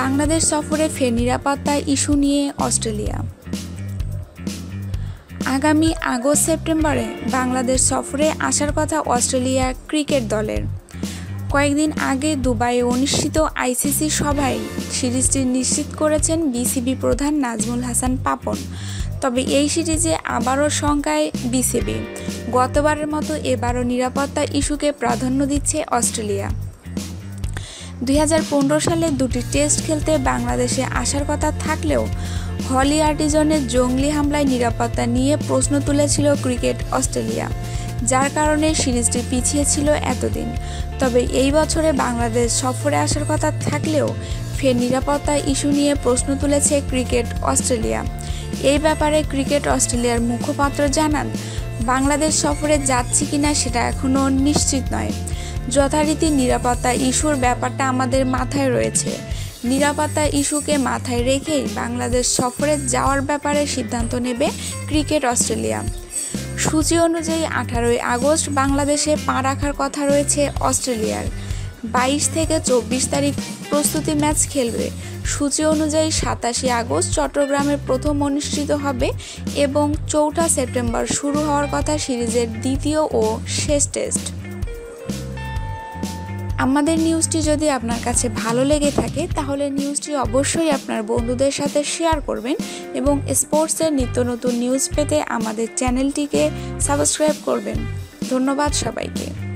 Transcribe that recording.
বাংলাদেশ সফরে ফের নিরাপত্তা ইস্যু নিয়ে অস্ট্রেলিয়া। আগামী আগস্ট সেপ্টেম্বরে বাংলাদেশ সফরে আসার কথা অস্ট্রেলিয়া ক্রিকেট দলের। কয়েকদিন আগে দুবাইয়ে অনুষ্ঠিত আইসিসি সভায় সিরিজটি নিশ্চিত করেছেন বিসিবি প্রধান নাজমুল হাসান পাপন। তবে এই সিরিজে আবারও শঙ্কায় বিসিবি। গতবারের মতো এবারও নিরাপত্তা ইস্যুকে প্রাধান্য দিচ্ছে অস্ট্রেলিয়া। দুই হাজার পনেরো সালে দুটি টেস্ট খেলতে বাংলাদেশে আসার কথা থাকলেও হলি আর্টিজনের জঙ্গলি হামলায় নিরাপত্তা নিয়ে প্রশ্ন তুলেছিল ক্রিকেট অস্ট্রেলিয়া, যার কারণে সিরিজটি পিছিয়ে ছিল এতদিন। তবে এই বছরে বাংলাদেশ সফরে আসার কথা থাকলেও ফের নিরাপত্তা ইস্যু নিয়ে প্রশ্ন তুলেছে ক্রিকেট অস্ট্রেলিয়া। এই ব্যাপারে ক্রিকেট অস্ট্রেলিয়ার মুখপাত্র জানান, বাংলাদেশ সফরে যাচ্ছি কিনা সেটা এখনও নিশ্চিত নয়। যথারীতি নিরাপত্তা ইস্যুর ব্যাপারটা আমাদের মাথায় রয়েছে। নিরাপত্তা ইস্যুকে মাথায় রেখেই বাংলাদেশ সফরে যাওয়ার ব্যাপারে সিদ্ধান্ত নেবে ক্রিকেট অস্ট্রেলিয়া। সূচি অনুযায়ী আঠারোই আগস্ট বাংলাদেশে পা রাখার কথা রয়েছে অস্ট্রেলিয়ার। বাইশ থেকে চব্বিশ তারিখ প্রস্তুতি ম্যাচ খেলবে। সূচি অনুযায়ী সাতাশে আগস্ট চট্টগ্রামে প্রথম অনুষ্ঠিত হবে এবং চৌঠা সেপ্টেম্বর শুরু হওয়ার কথা সিরিজের দ্বিতীয় ও শেষ টেস্ট। আমাদের নিউজটি যদি আপনার কাছে ভালো লেগে থাকে, তাহলে নিউজটি অবশ্যই আপনার বন্ধুদের সাথে শেয়ার করবেন এবং স্পোর্টসের নিত্য নতুন নিউজ পেতে আমাদের চ্যানেলটিকে সাবস্ক্রাইব করবেন। ধন্যবাদ সবাইকে।